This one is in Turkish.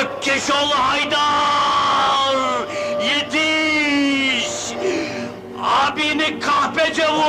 Ökkeşoğlu Haydar! Yetiş! Abini kahpece vurdular!